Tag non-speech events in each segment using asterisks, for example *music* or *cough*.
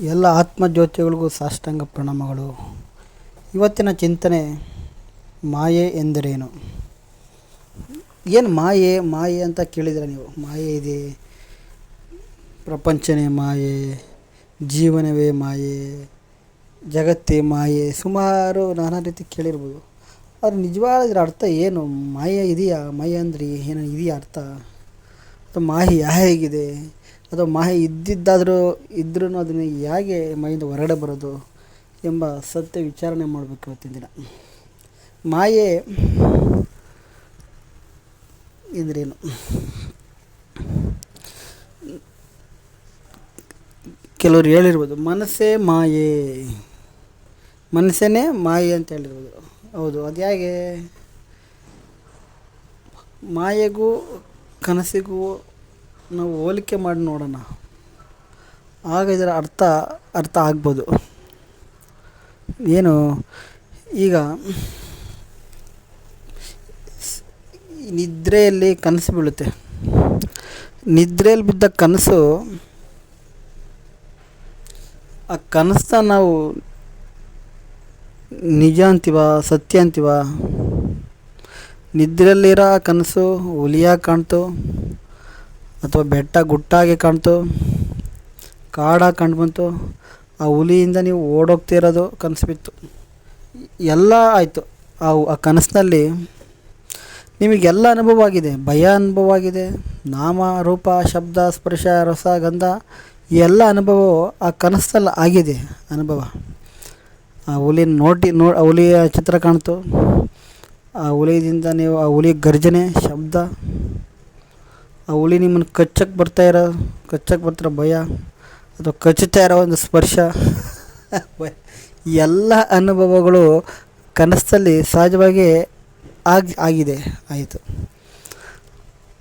ಎಲ್ಲ ಆತ್ಮಜ್ಯೋತಿಗಳಿಗೂ ಸಾಷ್ಟಾಂಗ ಪ್ರಣಾಮಗಳು. ಇವತ್ತಿನ ಚಿಂತನೆ ಮಾಯೆ ಎಂದರೇನು? ಏನು ಮಾಯೆ ಮಾಯೆ ಅಂತ ಕೇಳಿದರೆ ನೀವು? ಮಾಯೆ ಇದೆ, ಪ್ರಪಂಚನೇ ಮಾಯೆ, ಜೀವನವೇ ಮಾಯೆ, ಜಗತ್ತೇ ಮಾಯೆ, ಸುಮಾರು ನಾನಾ ರೀತಿ ಕೇಳಿರ್ಬೋದು. ಆದರೆ ನಿಜವಾದ ಇದ್ರ ಅರ್ಥ ಏನು? ಮಾಯೆ ಇದೆಯಾ? ಮಾಯೆ ಅಂದ್ರೆ ಏನು ಇದೆಯಾ ಅರ್ಥ? ಅಥವಾ ಮಾಯೆ ಹೇಗಿದೆ ಅಥವಾ ಮಾಯೆ ಇದ್ದಿದ್ದಾದರೂ ಇದ್ರೂ ಅದನ್ನು ಹೇಗೆ ಮೈಯಿಂದ ಹೊರಗಡೆ ಬರೋದು ಎಂಬ ಸತ್ಯ ವಿಚಾರಣೆ ಮಾಡಬೇಕು ಇವತ್ತಿನ ದಿನ. ಮಾಯೆ ಎಂದ್ರೇನು? ಕೆಲವರು ಹೇಳಿರ್ಬೋದು, ಮನಸ್ಸೇ ಮಾಯೆ. ಮನಸ್ಸೇನೆ ಮಾಯೆ ಅಂತ ಹೇಳಿರ್ಬೋದು. ಹೌದು, ಅದು ಹೇಗೆ? ಮಾಯೆಗೂ ಕನಸಿಗೂ ನಾವು ಹೋಲಿಕೆ ಮಾಡಿ ನೋಡೋಣ. ಆಗ ಇದರ ಅರ್ಥ ಅರ್ಥ ಆಗ್ಬೋದು. ಏನು? ಈಗ ನಿದ್ರೆಯಲ್ಲಿ ಕನಸು ಬೀಳುತ್ತೆ. ನಿದ್ರೆಯಲ್ಲಿ ಬಿದ್ದ ಕನಸು, ಆ ಕನಸನ್ನ ನಾವು ನಿಜ ಅಂತೀವ, ಸತ್ಯ ಅಂತೀವ? ನಿದ್ರೆಯಲ್ಲಿರೋ ಕನಸು ಹುಲಿಯಾಗಿ ಕಾಣ್ತು. ಅಥವಾ ಬೆಟ್ಟ ಗುಟ್ಟಾಗಿ ಕಾಣ್ತು, ಕಾಡಾಗಿ ಕಂಡು ಬಂತು, ಆ ಹುಲಿಯಿಂದ ನೀವು ಓಡೋಗ್ತಿರೋದು ಕನಸು ಬಿತ್ತು. ಎಲ್ಲ ಆಯಿತು. ಆ ಆ ಕನಸಿನಲ್ಲಿ ನಿಮಗೆಲ್ಲ ಅನುಭವ ಆಗಿದೆ. ಭಯ ಅನುಭವ ಆಗಿದೆ. ನಾಮ, ರೂಪ, ಶಬ್ದ, ಸ್ಪರ್ಶ, ರಸ, ಗಂಧ ಎಲ್ಲ ಅನುಭವವು ಆ ಕನಸಲ್ಲಿ ಆಗಿದೆ ಅನುಭವ. ಆ ಹುಲಿ ನೋಡಿ ನೋ, ಆ ಹುಲಿಯ ಚಿತ್ರ ಕಾಣ್ತು. ಆ ಹುಲಿಯಿಂದ ನೀವು, ಆ ಹುಲಿ ಗರ್ಜನೆ, ಶಬ್ದ ಆ ಹುಲಿ ನಿಮ್ಮನ್ನು ಕಚ್ಚಕ್ಕೆ ಬರ್ತಾ ಇರೋ ಕಚ್ಚಕ್ಕೆ ಬರ್ತಿರೋ ಭಯ, ಅಥವಾ ಕಚ್ಚುತ್ತಾ ಇರೋ ಒಂದು ಸ್ಪರ್ಶ. ಎಲ್ಲ ಅನುಭವಗಳು ಕನಸಲ್ಲಿ ಸಹಜವಾಗಿ ಆಗಿ, ಆಗಿದೆ. ಆಯಿತು.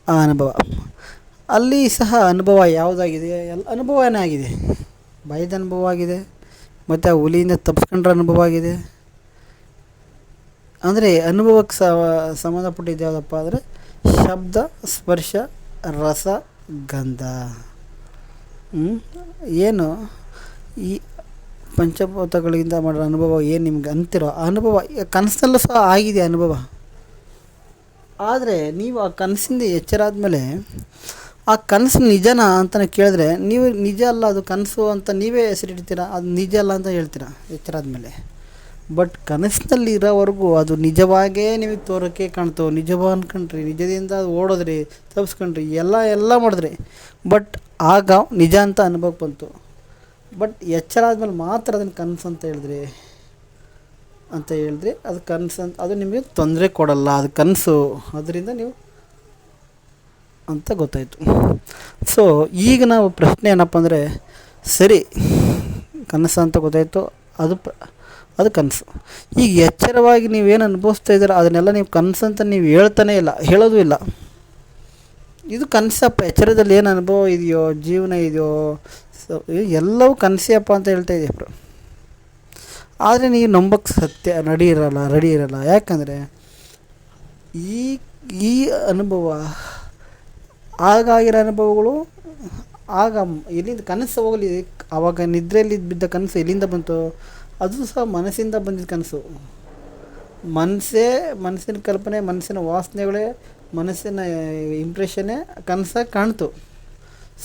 ಆ ಅನುಭವ. ಅಲ್ಲಿ ಸಹ ಅನುಭವ ಯಾವುದಾಗಿದೆ? ಎಲ್ಲ ಅನುಭವನೇ ಆಗಿದೆ. ಭಯದ ಅನುಭವ ಆಗಿದೆ. ಮತ್ತು ಆ ಹುಲಿಯಿಂದ ತಪ್ಪಿಸ್ಕೊಂಡ್ರ ಅನುಭವ ಆಗಿದೆ. ಅಂದರೆ ಅನುಭವಕ್ಕೆ ಸಂಬಂಧಪಟ್ಟಿದ್ದು ಯಾವುದಪ್ಪ ಅಂದರೆ ಶಬ್ದ, ಸ್ಪರ್ಶ ರಸ ಗಂಧ? ಏನು? ಈ ಪಂಚಭೂತಗಳಿಂದ ಮಾಡಿರೋ ಅನುಭವ ಏನು ನಿಮ್ಗೆ ಅಂತಿರೋ? ಅನುಭವ, ಕನಸಲ್ಲೂ ಸಹ ಆಗಿದೆ ಅನುಭವ. ಆದರೆ ನೀವು ಆ ಕನಸಿಂದ ಎಚ್ಚರ ಆದಮೇಲೆ ಆ ಕನಸು ನಿಜನಾ ಅಂತ ಕೇಳಿದ್ರೆ ನೀವು ನಿಜ ಅಲ್ಲ, ಅದು ಕನಸು ಅಂತ ನೀವೇ ಹೆಸರಿಡ್ತೀರಾ? ಅದು ನಿಜ ಅಲ್ಲ ಅಂತ ಹೇಳ್ತೀರಾ ಎಚ್ಚರ ಆದಮೇಲೆ ಬಟ್ ಕನಸಿನಲ್ಲಿ ಇರೋವರೆಗೂ ಅದು ನಿಜವಾಗೇ ನಿಮಗೆ ತೋರೋಕ್ಕೆ ಕಾಣ್ತವೆ. ನಿಜವ ಅನ್ಕೊಂಡ್ರಿ, ನಿಜದಿಂದ ಅದು ಓಡೋದ್ರಿ, ತಪ್ಸ್ಕೊಂಡ್ರಿ, ಎಲ್ಲ ಎಲ್ಲ ಮಾಡಿದ್ರಿ. ಬಟ್ ಆಗ ನಿಜ ಅಂತ ಅನುಭವಕ್ಕೆ ಬಂತು. ಬಟ್ ಎಚ್ಚರ ಆದಮೇಲೆ ಮಾತ್ರ ಅದನ್ನು ಕನಸು ಅಂತ ಹೇಳಿದ್ರಿ. ಅಂತ ಹೇಳಿದ್ರಿ. ಅದು ಕನಸು ಅಂತ, ಅದು ನಿಮಗೆ ತೊಂದರೆ ಕೊಡಲ್ಲ. ಅದು ಕನಸು. ಅದರಿಂದ ನೀವು ಅಂತ ಗೊತ್ತಾಯಿತು. ಸೊ ಈಗ ನಾವು ಪ್ರಶ್ನೆ ಏನಪ್ಪ ಅಂದರೆ, ಸರಿ, ಕನಸು ಅಂತ ಗೊತ್ತಾಯಿತು. ಅದು ಪ ಅದು ಕನಸು. ಈಗ ಎಚ್ಚರವಾಗಿ ನೀವೇನು ಅನುಭವಿಸ್ತಾ ಇದ್ದೀರ, ಅದನ್ನೆಲ್ಲ ನೀವು ಕನಸು ಅಂತ ನೀವು ಹೇಳ್ತಾನೆ ಇಲ್ಲ, ಹೇಳೋದು ಇಲ್ಲ. ಇದು ಕನಸಪ್ಪ, ಎಚ್ಚರದಲ್ಲಿ ಏನು ಅನುಭವ ಇದೆಯೋ, ಜೀವನ ಇದೆಯೋ, ಸೊ ಎಲ್ಲವೂ ಕನಸಪ್ಪ ಅಂತ ಹೇಳ್ತಾ ಇದ್ದೀವಿ ಆದರೆ ನೀವು ನಂಬಕ್ಕೆ ಸತ್ಯ, ನಡಿ ಇರಲ್ಲ, ರೆಡಿ ಇರಲ್ಲ. ಯಾಕಂದರೆ ಈ ಈ ಅನುಭವ, ಆಗಾಗಿರೋ ಅನುಭವಗಳು ಆಗ ಎಲ್ಲಿಂದ ಕನಸು ಹೋಗಲಿ ಆವಾಗ ನಿದ್ರೆಯಲ್ಲಿ ಬಿದ್ದ ಕನಸು ಎಲ್ಲಿಂದ ಬಂತು ಅದು ಸಹ ಮನಸ್ಸಿಂದ ಬಂದಿದ್ದ ಕನಸು. ಮನಸ್ಸೇ, ಮನಸ್ಸಿನ ಕಲ್ಪನೆ, ಮನಸ್ಸಿನ ವಾಸನೆಗಳೇ, ಮನಸ್ಸಿನ ಇಂಪ್ರೆಷನ್ನೇ ಕನಸಾಗಿ ಕಾಣ್ತು.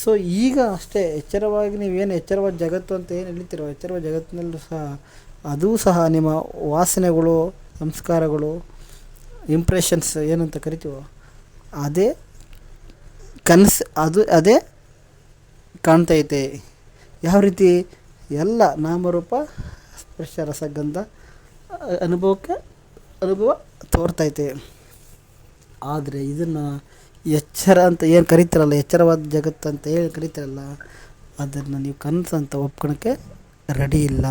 ಸೊ ಈಗ ಅಷ್ಟೇ ಎಚ್ಚರವಾಗಿ ನೀವೇನು ಎಚ್ಚರವಾದ ಜಗತ್ತು ಅಂತ ಏನು ಹೇಳ್ತೀರೋ, ಎಚ್ಚರವಾದ ಜಗತ್ತಿನಲ್ಲೂ ಸಹ ಅದೂ ಸಹ ನಿಮ್ಮ ವಾಸನೆಗಳು, ಸಂಸ್ಕಾರಗಳು ಇಂಪ್ರೆಷನ್ಸ್ ಏನಂತ ಕರಿತೀವೋ, ಅದೇ ಕನಸು, ಅದು, ಅದೇ ಕಾಣ್ತೈತೆ. ಯಾವ ರೀತಿ? ಎಲ್ಲ ನಾಮರೂಪ ಸ್ಪರ್ಶ ರಸಗಂಧ, ಅನುಭವಕ್ಕೆ ಅನುಭವ ತೋರ್ತೈತೆ. ಆದರೆ ಇದನ್ನು ಎಚ್ಚರ ಅಂತ ಏನು ಕರಿತೀರಲ್ಲ, ಎಚ್ಚರವಾದ ಜಗತ್ತು ಅಂತ ಹೇಳಿ ಕರಿತೀರಲ್ಲ, ಅದನ್ನು ನೀವು ಕನಸು ಅಂತ ಒಪ್ಕೊಳಕ್ಕೆ ರೆಡಿ ಇಲ್ಲ.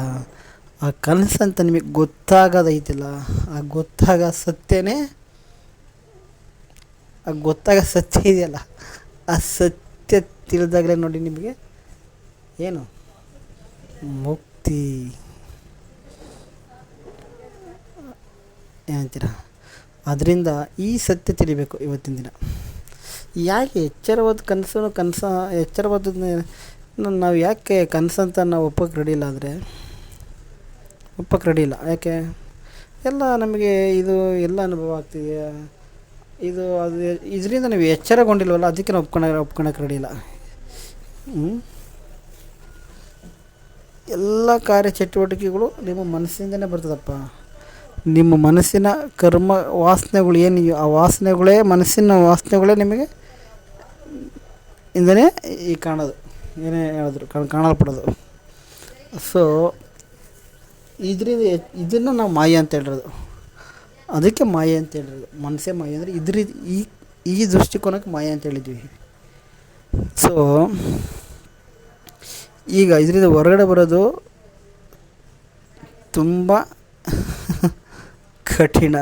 ಆ ಕನಸು ಅಂತ ನಿಮಗೆ ಗೊತ್ತಾಗೋದೈತಿಲ್ಲ ಆ ಗೊತ್ತಾಗ ಸತ್ಯನೇ, ಆ ಗೊತ್ತಾಗ ಸತ್ಯ ಇದೆಯಲ್ಲ, ಆ ಸತ್ಯ ತಿಳಿದಾಗಲೇ ನೋಡಿ ನಿಮಗೆ ಏನು? ಮುಕ್ತಿ. ಏನಂತೀರ ಅದರಿಂದ ಈ ಸತ್ಯ ತಿಳಿಬೇಕು ಇವತ್ತಿನ ದಿನ. ಯಾಕೆ ಎಚ್ಚರವಾದ ಕನಸು ಕನಸ, ಎಚ್ಚರವಾದದ್ನ ನ- ನಾವು ಯಾಕೆ ಕನಸಂತ ನಾವು ಒಪ್ಪಕ್ಕೆ ರೆಡಿ ಇಲ್ಲ ಅಂದರೆ ಒಪ್ಪಕ್ಕೆ ರೆಡಿ ಇಲ್ಲ. ಯಾಕೆ? ಎಲ್ಲ ನಮಗೆ ಇದು ಎಲ್ಲ ಅನುಭವ ಆಗ್ತಿದೆ. ಇದು ಅದು ಇದರಿಂದ ನಾವು ಎಚ್ಚರಗೊಂಡಿಲ್ವಲ್ಲ, ಅದಕ್ಕೆ ನಾವು ಒಪ್ಕೊಂಡ ಒಪ್ಕೊಳಕ್ಕೆ ರೆಡಿ ಇಲ್ಲ. ಎಲ್ಲ ಕಾರ್ಯ ಚಟುವಟಿಕೆಗಳು ನಿಮ್ಮ ಮನಸ್ಸಿಂದನೇ ಬರ್ತದಪ್ಪ. ನಿಮ್ಮ ಮನಸ್ಸಿನ ಕರ್ಮ ವಾಸನೆಗಳು ಏನಿದೆಯೋ ಆ ವಾಸನೆಗಳೇ, ಮನಸ್ಸಿನ ವಾಸನೆಗಳೇ ನಿಮಗೆ ಇಂದನೇ ಈ ಕಾಣೋದು. ಏನೇ ಹೇಳಿದ್ರು ಕಣ್ ಕಾಣಲ್ಪಡೋದು. ಸೊ ಇದರಿಂದ ಇದನ್ನು ನಾವು ಮಾಯೆ ಅಂತ ಹೇಳಿರೋದು. ಅದಕ್ಕೆ ಮಾಯೆ ಅಂತ ಹೇಳಿರೋದು. ಮನಸ್ಸೇ ಮಾಯೆ ಅಂದರೆ ಇದ್ರ ಈ ಈ ದೃಷ್ಟಿಕೋನಕ್ಕೆ ಮಾಯೆ ಅಂತ ಹೇಳಿದ್ವಿ. ಸೊ ಈಗ ಇದರಿಂದ ಹೊರಗಡೆ ಬರೋದು ತುಂಬ *laughs* ಕಠಿಣ.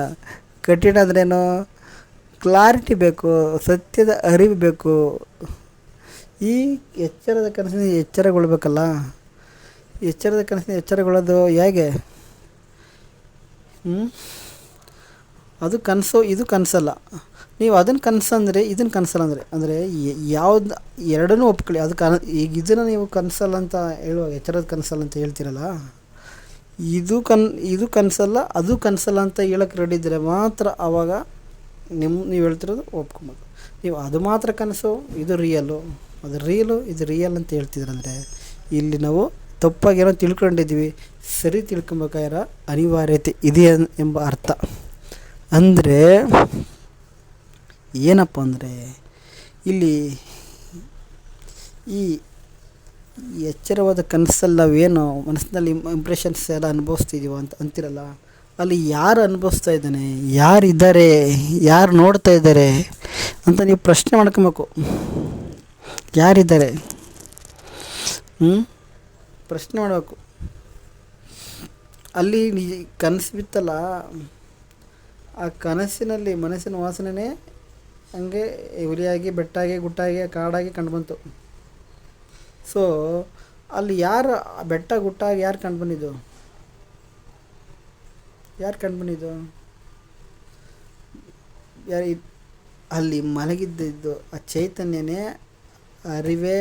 ಕಠಿಣ ಅಂದ್ರೇನು? ಕ್ಲಾರಿಟಿ ಬೇಕು, ಸತ್ಯದ ಅರಿವು ಬೇಕು. ಈ ಎಚ್ಚರದ ಕನಸಿನ ಎಚ್ಚರಗೊಳ್ಬೇಕಲ್ಲ? ಎಚ್ಚರದ ಕನಸಿನ ಎಚ್ಚರಗೊಳ್ಳೋದು ಹೇಗೆ? ಅದು ಕನಸು, ಇದು ಕನಸಲ್ಲ. ನೀವು ಅದನ್ನು ಕನಸು ಅಂದರೆ ಇದನ್ನು ಕನಸಲ್ಲ ಅಂದರೆ ಅಂದರೆ ಯಾವ್ದು, ಎರಡನ್ನೂ ಒಪ್ಕೊಳ್ಳಿ. ಅದು ಕನ, ಈಗ ಇದನ್ನು ನೀವು ಕನಸಲ್ಲ ಅಂತ ಹೇಳುವಾಗ, ಎಚ್ಚರದ ಕನಸಲ್ಲ ಅಂತ ಹೇಳ್ತೀರಲ್ಲ? ಇದು ಕನ್, ಇದು ಕನಸಲ್ಲ, ಅದು ಕನಸಲ್ಲ ಅಂತ ಹೇಳಕ್ಕೆ ರೆಡಿ ಇದ್ದರೆ ಮಾತ್ರ ಆವಾಗ ನಿಮ್ಮ ನೀವು ಹೇಳ್ತಿರೋದು ಒಪ್ಕೊಬೋದು. ನೀವು ಅದು ಮಾತ್ರ ಕನಸು, ಇದು ರಿಯಲು ಅದು ರಿಯಲು ಇದು ರಿಯಲ್ ಅಂತ ಹೇಳ್ತಿದ್ರಂದರೆ ಇಲ್ಲಿ ನಾವು ತಪ್ಪಾಗೇನೋ ತಿಳ್ಕೊಂಡಿದ್ದೀವಿ. ಸರಿ ತಿಳ್ಕೊಬೇಕಾಗಿರೋ ಅನಿವಾರ್ಯತೆ ಇದೆ ಎಂಬ ಅರ್ಥ. ಅಂದರೆ ಏನಪ್ಪ ಅಂದರೆ ಇಲ್ಲಿ ಈ ಎಚ್ಚರವಾದ ಕನಸಲ್ಲಿ ನಾವೇನು ಮನಸ್ಸಿನಲ್ಲಿ ಇಂಪ್ರೆಷನ್ಸ್ ಎಲ್ಲ ಅನುಭವಿಸ್ತಿದ್ದೀವೋ ಅಂತ ಅಂತಿರಲ್ಲ, ಅಲ್ಲಿ ಯಾರು ಅನುಭವಿಸ್ತಾ ಇದ್ದಾನೆ ಯಾರು ಇದ್ದಾರೆ ಯಾರು ನೋಡ್ತಾ ಇದ್ದಾರೆ ಅಂತ ನೀವು ಪ್ರಶ್ನೆ ಮಾಡ್ಕೊಬೇಕು. ಯಾರಿದ್ದಾರೆ? ಹ್ಞೂ ಪ್ರಶ್ನೆ ಮಾಡಬೇಕು. ಅಲ್ಲಿ ನಿಜ ಕನಸು ಬಿತ್ತಲ್ಲ, ಆ ಕನಸಿನಲ್ಲಿ ಮನಸ್ಸಿನ ವಾಸನೆ ಹಂಗೆ ಉರಿಯಾಗಿ ಬೆಟ್ಟಾಗಿ ಗುಟ್ಟಾಗಿ ಕಾಡಾಗಿ ಕಂಡುಬಂತು ಸೊ ಅಲ್ಲಿ ಯಾರು ಬೆಟ್ಟ ಗುಟ್ಟಾಗಿ ಯಾರು ಕಂಡು ಬಂದಿದ್ದು? ಯಾರು ಕಂಡು ಬಂದಿದ್ದು? ಯಾರು ಅಲ್ಲಿ ಮಲಗಿದ್ದಿದ್ದು ಆ ಚೈತನ್ಯನೇ ಅರಿವೇ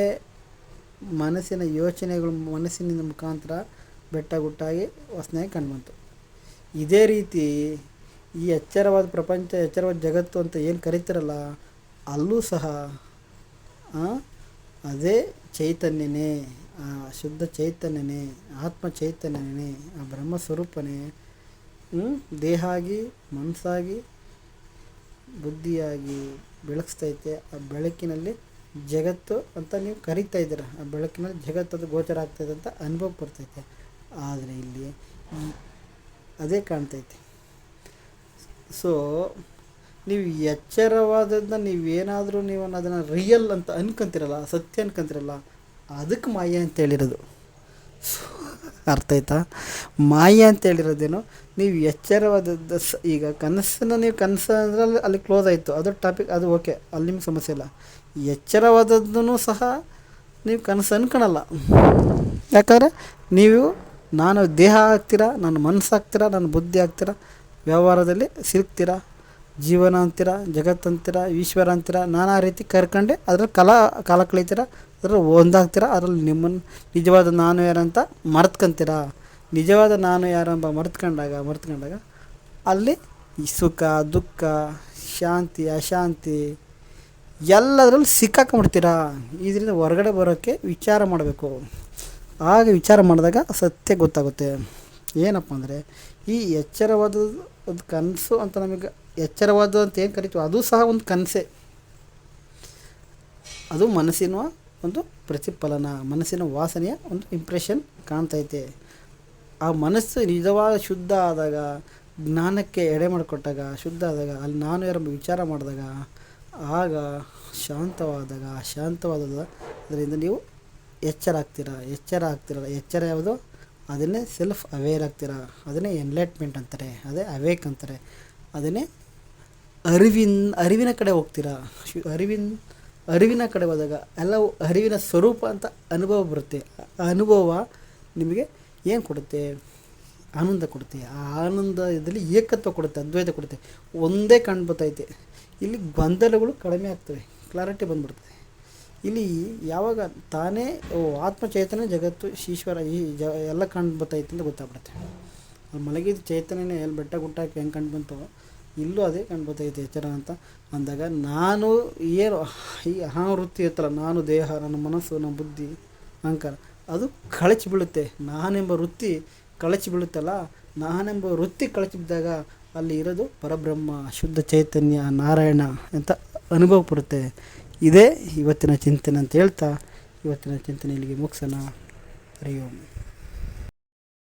ಮನಸ್ಸಿನ ಯೋಚನೆಗಳು ಮನಸ್ಸಿನ ಮುಖಾಂತರ ಬೆಟ್ಟ ಗುಟ್ಟಾಗಿ ವಾಸನೆಯಾಗಿ ಕಂಡುಬಂತು ಇದೇ ರೀತಿ ಈ ಎಚ್ಚರವಾದ ಪ್ರಪಂಚ, ಎಚ್ಚರವಾದ ಜಗತ್ತು ಅಂತ ಏನು ಕರಿತಾರಲ್ಲ, ಅಲ್ಲೂ ಸಹ ಅದೇ ಚೈತನ್ಯನೇ, ಆ ಶುದ್ಧ ಚೈತನ್ಯನೇ, ಆತ್ಮ ಚೈತನ್ಯನೇ, ಆ ಬ್ರಹ್ಮ ಸ್ವರೂಪನೇ ದೇಹಾಗಿ, ಮನಸ್ಸಾಗಿ, ಬುದ್ಧಿಯಾಗಿ ಬೆಳಗಿಸ್ತೈತೆ ಆ ಬೆಳಕಿನಲ್ಲಿ ಜಗತ್ತು ಅಂತ ನೀವು ಕರಿತಾ ಇದ್ದೀರ? ಆ ಬೆಳಕಿನಲ್ಲಿ ಜಗತ್ತದು ಗೋಚರ ಆಗ್ತೈತೆ ಅಂತ ಅನುಭವ ಬರ್ತೈತೆ ಆದರೆ ಇಲ್ಲಿ ಅದೇ ಕಾಣ್ತೈತೆ ಸೊ ನೀವು ಎಚ್ಚರವಾದದ್ದನ್ನ ನೀವೇನಾದರೂ ನೀವು ಅದನ್ನು ರಿಯಲ್ ಅಂತ ಅನ್ಕೊಂತಿರಲ್ಲ, ಸತ್ಯ ಅನ್ಕೊಂತಿರಲ್ಲ, ಅದಕ್ಕೆ ಮಾಯ ಅಂತ ಹೇಳಿರೋದು. ಅರ್ಥ ಆಯ್ತಾ? ಮಾಯ ಅಂತ ಹೇಳಿರೋದೇನು? ನೀವು ಎಚ್ಚರವಾದದ್ದು ಸ, ಈಗ ಕನಸನ್ನು ನೀವು ಕನಸು ಅಂದ್ರೆ ಅಲ್ಲಿ ಅಲ್ಲಿ ಕ್ಲೋಸ್ ಆಯಿತು. ಅದು ಟಾಪಿಕ್ ಅದು ಓಕೆ ಅಲ್ಲಿ ನಿಮ್ಗೆ ಸಮಸ್ಯೆ ಇಲ್ಲ. ಎಚ್ಚರವಾದದ್ದನ್ನು ಸಹ ನೀವು ಕನಸು ಅನ್ಕೊಳಲ್ಲ. ಯಾಕಂದರೆ ನೀವು, ನಾನು ದೇಹ ಆಗ್ತೀರಾ ನನ್ನ ಮನಸ್ಸು ಆಗ್ತೀರಾ ನನ್ನ ಬುದ್ಧಿ ಆಗ್ತೀರಾ ವ್ಯವಹಾರದಲ್ಲಿ ಸಿಲ್ಕ್ತೀರಾ ಜೀವನ ಅಂತೀರ ಜಗತ್ತು ಅಂತೀರ ಈಶ್ವರ ಅಂತೀರ ನಾನಾ ರೀತಿ ಕರ್ಕೊಂಡೆ ಅದ್ರಲ್ಲಿ ಕಲಾ, ಕಾಲ ಕಳೀತೀರ, ಅದ್ರಲ್ಲಿ ಒಂದಾಗ್ತೀರ, ಅದರಲ್ಲಿ ನಿಮ್ಮನ್ನು ನಿಜವಾದ ನಾನು ಯಾರಂತ ಮರ್ತ್ಕೊಂತೀರ. ನಿಜವಾದ ನಾನು ಯಾರಂಬ ಮರ್ತ್ಕೊಂಡಾಗ ಮರ್ತ್ಕೊಂಡಾಗ ಅಲ್ಲಿ ಸುಖ, ದುಃಖ, ಶಾಂತಿ, ಅಶಾಂತಿ ಎಲ್ಲದರಲ್ಲಿ ಸಿಕ್ಕಾಕೊಂಬಿಡ್ತೀರಾ. ಇದರಿಂದ ಹೊರಗಡೆ ಬರೋಕ್ಕೆ ವಿಚಾರ ಮಾಡಬೇಕು. ಆಗ ವಿಚಾರ ಮಾಡಿದಾಗ ಸತ್ಯ ಗೊತ್ತಾಗುತ್ತೆ. ಏನಪ್ಪ ಅಂದರೆ ಈ ಎಚ್ಚರವಾದ ಒಂದು ಕನಸು ಅಂತ ನಮಗೆ ಎಚ್ಚರವಾದ ಅಂತ ಏನು ಕರಿತೀವಿ ಅದು ಸಹ ಒಂದು ಕನಸೇ. ಅದು ಮನಸ್ಸಿನ ಒಂದು ಪ್ರತಿಫಲನ, ಮನಸ್ಸಿನ ವಾಸನೆಯ ಒಂದು ಇಂಪ್ರೆಷನ್ ಕಾಣ್ತೈತೆ. ಆ ಮನಸ್ಸು ನಿಜವಾದ ಶುದ್ಧ ಆದಾಗ, ಜ್ಞಾನಕ್ಕೆ ಎಡೆ ಮಾಡಿಕೊಟ್ಟಾಗ, ಶುದ್ಧ ಆದಾಗ, ಅಲ್ಲಿ ನಾನು ಯಾರ ವಿಚಾರ ಮಾಡಿದಾಗ, ಆಗ ಶಾಂತವಾದಾಗ ಶಾಂತವಾದಾಗ ಅದರಿಂದ ನೀವು ಎಚ್ಚರ ಆಗ್ತೀರ? ಎಚ್ಚರ ಆಗ್ತಿರಲ್ಲ ಎಚ್ಚರ ಯಾವುದು? ಅದನ್ನೇ ಸೆಲ್ಫ್ ಅವೇರ್ ಆಗ್ತೀರಾ? ಅದನ್ನೇ ಎನ್ಲೈಟ್ಮೆಂಟ್ ಅಂತಾರೆ, ಅದೇ ಅವೇಕ್ ಅಂತಾರೆ. ಅದನ್ನೇ ಅರಿವಿನ ಅರಿವಿನ ಕಡೆ ಹೋಗ್ತೀರಾ? ಅರಿವಿನ ಅರಿವಿನ ಕಡೆ ಹೋದಾಗ ಎಲ್ಲವೂ ಅರಿವಿನ ಸ್ವರೂಪ ಅಂತ ಅನುಭವ ಬರುತ್ತೆ. ಆ ಅನುಭವ ನಿಮಗೆ ಏನು ಕೊಡುತ್ತೆ? ಆನಂದ ಕೊಡುತ್ತೆ. ಆ ಆನಂದದಲ್ಲಿ ಏಕತ್ವ ಕೊಡುತ್ತೆ, ಅದ್ವೈತ ಕೊಡುತ್ತೆ. ಒಂದೇ ಕಂಡು ಬರ್ತೈತೆ. ಇಲ್ಲಿ ಗೊಂದಲಗಳು ಕಡಿಮೆ ಆಗ್ತವೆ. ಕ್ಲಾರಿಟಿ ಬಂದ್ಬಿಡ್ತದೆ ಇಲ್ಲಿ ಯಾವಾಗ ತಾನೇ ಆತ್ಮ ಚೈತನ್ಯ ಜಗತ್ತು ಈಶ್ವರ, ಈ ಜ, ಎಲ್ಲ ಕಂಡು ಬರ್ತೈತೆ ಅಂತ ಗೊತ್ತಾಗ್ಬಿಡುತ್ತೆ. ಅಲ್ಲಿ ಮಲಗಿದ ಚೈತನ್ಯನೇ ಎಲ್ಲಿ ಬೆಟ್ಟ ಗುಟ್ಟಾಕಿ ಹೆಂಗೆ ಕಂಡು ಬಂತು, ಇಲ್ಲೂ ಅದೇ ಕಂಡು ಬರ್ತೈತೆ ಎಚ್ಚರ ಅಂತ ಅಂದಾಗ, ನಾನು ಏನು ಈ ಅಹಂವೃತ್ತಿ ಇರ್ತಲ್ಲ ನಾನು ದೇಹ, ನನ್ನ ಮನಸ್ಸು, ನನ್ನ ಬುದ್ಧಿ, ಅಹಂಕಾರ, ಅದು ಕಳಚಿ ಬೀಳುತ್ತೆ. ನಾನೆಂಬ ವೃತ್ತಿ ಕಳಚಿ ಬೀಳುತ್ತಲ್ಲ, ನಾನೆಂಬ ವೃತ್ತಿ ಕಳಚಿ ಬಿದ್ದಾಗ ಅಲ್ಲಿ ಇರೋದು ಪರಬ್ರಹ್ಮ, ಶುದ್ಧ ಚೈತನ್ಯ, ನಾರಾಯಣ ಅಂತ ಅನುಭವ ಬರುತ್ತೆ. ಇದೇ. ಇವತ್ತಿನ ಚಿಂತನೆ ಅಂತ ಹೇಳ್ತಾ ಇವತ್ತಿನ ಚಿಂತನೆ ಇಲ್ಲಿಗೆ ಮುಗಿಸೋಣ. ಹರಿ